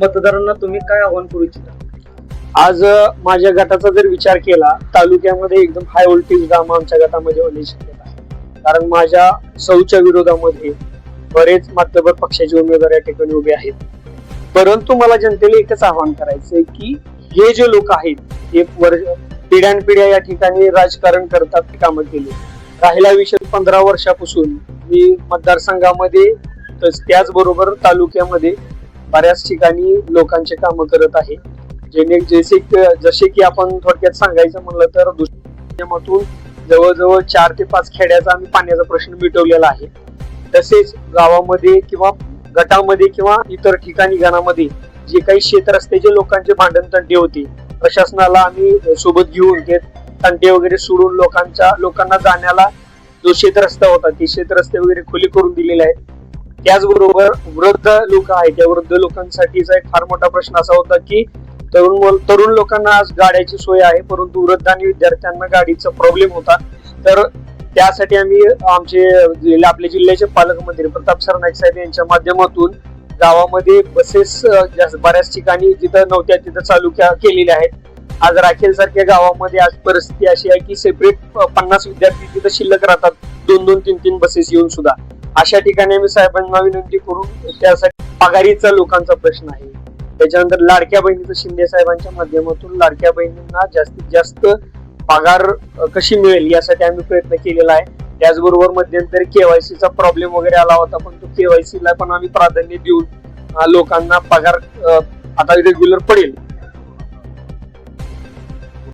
मतदारांना तुम्ही काय आव्हान करू इच्छिता? आज माझ्या गटाचा जर विचार केला तालुक्यामध्ये एकदम हाय व्होल्टेज काम आमच्या गटामध्ये होण्याची शक्यता आहे. कारण माझ्या सौच्या विरोधामध्ये बरेच मातबर पक्षाचे उमेदवार या ठिकाणी उभे आहेत. परंतु मला जनतेला एकच आवाहन करायचंय की हे जे लोक आहेत हे वर्ष पिढ्यानपिढ्या या ठिकाणी राजकारण करतात कामं केली. राहिला विषय पंधरा वर्षापासून मी मतदारसंघामध्ये तस- त्याचबरोबर तालुक्यामध्ये बऱ्याच ठिकाणी लोकांचे कामं करत आहे. जेणे जसे जसे की आपण थोडक्यात सांगायचं म्हणलं तर दुष्काळातून जवळजवळ चार ते पाच खेड्याचा आम्ही पाण्याचा प्रश्न मिटवलेला आहे. तसेच गावामध्ये किंवा गटामध्ये किंवा इतर ठिकाणी घरामध्ये जे काही शेत रस्त्याचे लोकांचे भांडण तंटे होते प्रशासनाला आम्ही सोबत घेऊन ते तंटे वगैरे सोडून लोकांच्या लोकांना जाण्याला जो शेत रस्ता होता ते शेत रस्ते वगैरे खुले करून दिलेले आहेत. त्याचबरोबर वृद्ध लोक आहेत. त्या वृद्ध लोकांसाठीचा एक फार मोठा प्रश्न असा होता की तरुण तरुण लोकांना आज गाड्याची सोय आहे परंतु वृद्ध आणि विद्यार्थ्यांना गाडीचा प्रॉब्लेम होता. तर त्यासाठी आम्ही आमचे आपले जिल्ह्याचे पालकमंत्री प्रताप सरनाईक साहेब यांच्या माध्यमातून गावामध्ये बसेस बऱ्याच ठिकाणी जिथं नव्हत्या तिथं चालू केलेल्या आहेत. आज राखेल सारख्या गावामध्ये आज परिस्थिती अशी आहे की सेपरेट पन्नास विद्यार्थी तिथं शिल्लक राहतात. दोन दोन तीन तीन बसेस येऊन सुद्धा. अशा ठिकाणी आम्ही साहेबांना विनंती करू त्यासाठी पगारीचा लोकांचा प्रश्न आहे. त्याच्यानंतर लाडक्या बहिणीचं शिंदे साहेबांच्या माध्यमातून लाडक्या बहिणींना जास्तीत जास्त पगार कशी मिळेल यासाठी आम्ही प्रयत्न केलेला आहे. त्याचबरोबर मध्यंतरी केवायसीचा प्रॉब्लेम वगैरे आला होता पण तो केवायसीला पण आम्ही प्राधान्य देऊन लोकांना पगार आता रेग्युलर पडेल.